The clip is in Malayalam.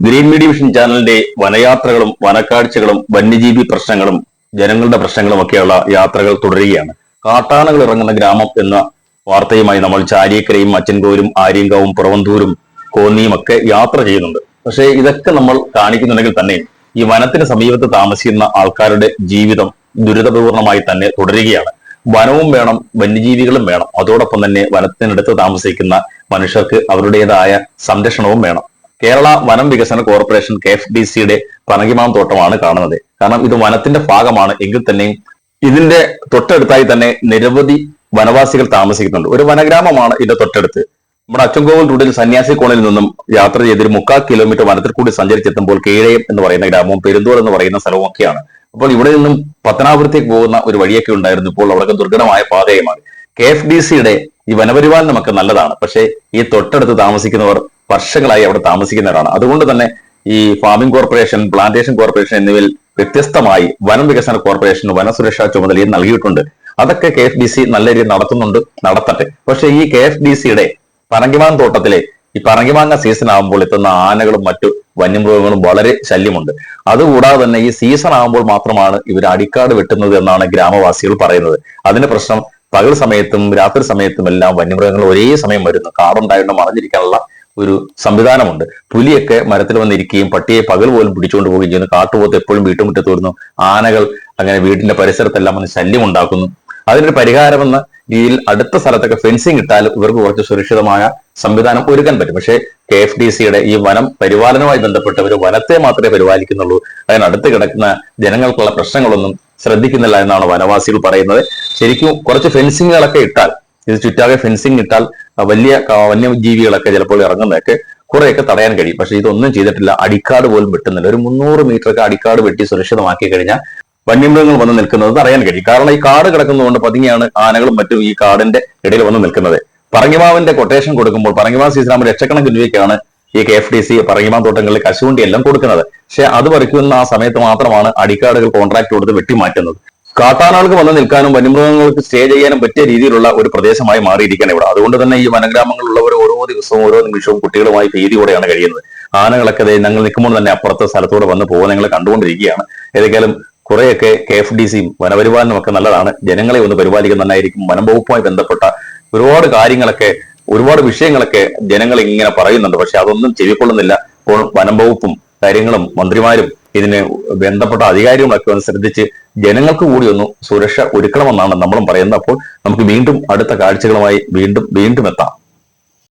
ഗ്രീൻ മീഡിയ വിഷൻ ചാനലിന്റെ വനയാത്രകളും വനക്കാഴ്ചകളും വന്യജീവി പ്രശ്നങ്ങളും ജനങ്ങളുടെ പ്രശ്നങ്ങളും ഒക്കെയുള്ള യാത്രകൾ തുടരുകയാണ്. കാട്ടാനകൾ ഇറങ്ങുന്ന ഗ്രാമം എന്ന വാർത്തയുമായി നമ്മൾ ചാരിയക്കരയും അച്ചൻകോവിലും ആര്യങ്കാവും പുറവന്തൂരും കോന്നിയും ഒക്കെ യാത്ര ചെയ്യുന്നുണ്ട്. പക്ഷേ ഇതൊക്കെ നമ്മൾ കാണിക്കുന്നുണ്ടെങ്കിൽ തന്നെ ഈ വനത്തിന് സമീപത്ത് താമസിക്കുന്ന ആൾക്കാരുടെ ജീവിതം ദുരിതപൂർണമായി തന്നെ തുടരുകയാണ്. വനവും വേണം വന്യജീവികളും വേണം. അതോടൊപ്പം തന്നെ വനത്തിനടുത്ത് താമസിക്കുന്ന മനുഷ്യർക്ക് അവരുടേതായ സംരക്ഷണവും വേണം. കേരള വനം വികസന കോർപ്പറേഷൻ കെ എഫ് ഡി സിയുടെ പനകിമാം തോട്ടമാണ് കാണുന്നത്. കാരണം ഇത് വനത്തിന്റെ ഭാഗമാണ്. എങ്കിൽ തന്നെയും ഇതിന്റെ തൊട്ടടുത്തായി തന്നെ നിരവധി വനവാസികൾ താമസിക്കുന്നുണ്ട്. ഒരു വനഗ്രാമമാണ് ഇതിന്റെ തൊട്ടടുത്ത്. നമ്മുടെ അച്ചൻകോവിൽ റൂട്ടിൽ സന്യാസി കോണിൽ നിന്നും യാത്ര ചെയ്തൊരു മുക്കാൽ കിലോമീറ്റർ വനത്തിൽ കൂടി സഞ്ചരിച്ചെത്തുമ്പോൾ കീഴയം എന്ന് പറയുന്ന ഗ്രാമവും പെരുന്തോൾ എന്ന് പറയുന്ന സ്ഥലവും ഒക്കെയാണ് അപ്പോൾ ഇവിടെ നിന്നും പത്തനാപുരത്തേക്ക് പോകുന്ന ഒരു വഴിയൊക്കെ ഉണ്ടായിരുന്നു. ഇപ്പോൾ അവിടെ ദുർഘടമായ പാതയുമാണ് കെ എഫ് ഡി സിയുടെ ഈ വനപരിപാലനമൊക്കെ നല്ലതാണ്. പക്ഷേ ഈ തൊട്ടടുത്ത് താമസിക്കുന്നവർ വർഷങ്ങളായി അവിടെ താമസിക്കുന്നവരാണ്. അതുകൊണ്ട് തന്നെ ഈ ഫാമിംഗ് കോർപ്പറേഷൻ പ്ലാന്റേഷൻ കോർപ്പറേഷൻ എന്നിവയിൽ വ്യത്യസ്തമായി വനം വികസന കോർപ്പറേഷൻ വനസുരക്ഷാ ചുമതലയും നൽകിയിട്ടുണ്ട്. അതൊക്കെ കെ എഫ് ഡി സി നല്ല രീതിയിൽ നടത്തുന്നുണ്ട് നടത്തട്ടെ. പക്ഷേ ഈ കെ എഫ് ഡി സിയുടെ പറങ്കിമാങ് തോട്ടത്തിലെ ഈ പറങ്കിമാങ്ങ സീസൺ ആകുമ്പോൾ എത്തുന്ന ആനകളും മറ്റു വന്യമൃഗങ്ങളും വളരെ ശല്യമുണ്ട്. അതുകൂടാതെ തന്നെ ഈ സീസൺ ആകുമ്പോൾ മാത്രമാണ് ഇവർ അടിക്കാട് വെട്ടുന്നത് എന്നാണ് ഗ്രാമവാസികൾ പറയുന്നത്. അതിന്റെ പ്രശ്നം പകൽ സമയത്തും രാത്രി സമയത്തും എല്ലാം വന്യമൃഗങ്ങൾ ഒരേ സമയം വരുന്നു. കാടുണ്ടായിട്ട് മറിഞ്ഞിരിക്കാനുള്ള ഒരു സംവിധാനമുണ്ട്. പുലിയൊക്കെ മരത്തിൽ വന്നിരിക്കുകയും പട്ടിയെ പകൽ പോലും പിടിച്ചുകൊണ്ട് പോവുകയും ചെയ്യുന്നു. കാട്ടുപോത്ത് എപ്പോഴും വീട്ടുമുറ്റത്ത് വരുന്നു. ആനകൾ അങ്ങനെ വീടിന്റെ പരിസരത്തെല്ലാം വന്ന് ശല്യം ഉണ്ടാക്കുന്നു. അതിനൊരു പരിഹാരമെന്ന രീതിയിൽ അടുത്ത സ്ഥലത്തൊക്കെ ഫെൻസിങ് ഇട്ടാൽ ഇവർക്ക് കുറച്ച് സുരക്ഷിതമായ സംവിധാനം ഒരുക്കാൻ പറ്റും. പക്ഷേ കെ എഫ് ഡി സിയുടെ ഈ വനം പരിപാലനവുമായി ബന്ധപ്പെട്ടവർ വനത്തെ മാത്രമേ പരിപാലിക്കുന്നുള്ളൂ. അതിനടുത്ത് കിടക്കുന്ന ജനങ്ങൾക്കുള്ള പ്രശ്നങ്ങളൊന്നും ശ്രദ്ധിക്കുന്നില്ല എന്നാണ് വനവാസികൾ പറയുന്നത്. ശരിക്കും കുറച്ച് ഫെൻസിങ്ങുകളൊക്കെ ഇട്ടാൽ ഇത് ചുറ്റാകെ ഫെൻസിങ് ഇട്ടാൽ വലിയ വന്യജീവികളൊക്കെ ചിലപ്പോൾ ഇറങ്ങുന്നതൊക്കെ കുറെയൊക്കെ തടയാൻ കഴിയും. പക്ഷെ ഇതൊന്നും ചെയ്തിട്ടില്ല. അടിക്കാട് പോലും വെട്ടുന്നില്ല. ഒരു മുന്നൂറ് മീറ്റർ ഒക്കെ അടിക്കാട് വെട്ടി സുരക്ഷിതമാക്കി കഴിഞ്ഞാൽ വന്യമൃഗങ്ങൾ വന്ന് നിൽക്കുന്നത് തടയാൻ കഴിയും. കാരണം ഈ കാട് കിടക്കുന്നതുകൊണ്ട് പതുങ്ങിയാണ് ആനകളും മറ്റും ഈ കാടിന്റെ ഇടയിൽ വന്ന് നിൽക്കുന്നത്. പറങ്ങിമാവിന്റെ കൊട്ടേഷൻ കൊടുക്കുമ്പോൾ പറങ്ങിമാവ് സീസണാകുമ്പോൾ ലക്ഷക്കണക്കിന് രൂപയ്ക്കാണ് ഈ കെ എഫ് ഡി സി പറങ്ങിമാവ് തോട്ടങ്ങളിൽ കശുവണ്ടി എല്ലാം കൊടുക്കുന്നത്. പക്ഷെ അത് പറിക്കുന്ന ആ സമയത്ത് മാത്രമാണ് അടിക്കാടുകൾ കോൺട്രാക്ട് കൊടുത്ത് വെട്ടിമാറ്റുന്നത്. കാട്ടാനകൾക്ക് വന്ന് നിൽക്കാനും വന്യമൃഗങ്ങൾക്ക് സ്റ്റേ ചെയ്യാനും പറ്റിയ രീതിയിലുള്ള ഒരു പ്രദേശമായി മാറിയിരിക്കുകയാണ് ഇവിടെ. അതുകൊണ്ട് തന്നെ ഈ വനഗ്രാമങ്ങളിലുള്ളവർ ഓരോ ദിവസവും ഓരോ നിമിഷവും കുട്ടികളുമായി ഭീതിയോടെയാണ് കഴിയുന്നത്. ആനകളൊക്കെ ഞങ്ങൾ നിൽക്കുമ്പോൾ തന്നെ അപ്പുറത്തെ സ്ഥലത്തൂടെ വന്ന് പോകുന്ന ഞങ്ങൾ കണ്ടുകൊണ്ടിരിക്കുകയാണ്. ഏതെങ്കിലും കുറെയൊക്കെ കെ എഫ് ഡി സിയും വനപരിപാലനം ഒക്കെ നല്ലതാണ്. ജനങ്ങളെ ഒന്ന് പരിപാലിക്കുന്നതായിരിക്കും വനം വകുപ്പുമായി ബന്ധപ്പെട്ട ഒരുപാട് കാര്യങ്ങളൊക്കെ ഒരുപാട് വിഷയങ്ങളൊക്കെ ജനങ്ങൾ ഇങ്ങനെ പറയുന്നുണ്ട്. പക്ഷെ അതൊന്നും ചെവിക്കൊള്ളുന്നില്ല. ഇപ്പോൾ വനം വകുപ്പും കാര്യങ്ങളും മന്ത്രിമാരും ഇതിന് ബന്ധപ്പെട്ട അധികാരികളൊക്കെ ഒന്ന് ശ്രദ്ധിച്ച് ജനങ്ങൾക്ക് കൂടി ഒന്ന് സുരക്ഷ ഒരുക്കണമെന്നാണ് നമ്മളും പറയുന്നത്. അപ്പോൾ നമുക്ക് വീണ്ടും അടുത്ത കാഴ്ചകളുമായി വീണ്ടും വീണ്ടും എത്താം.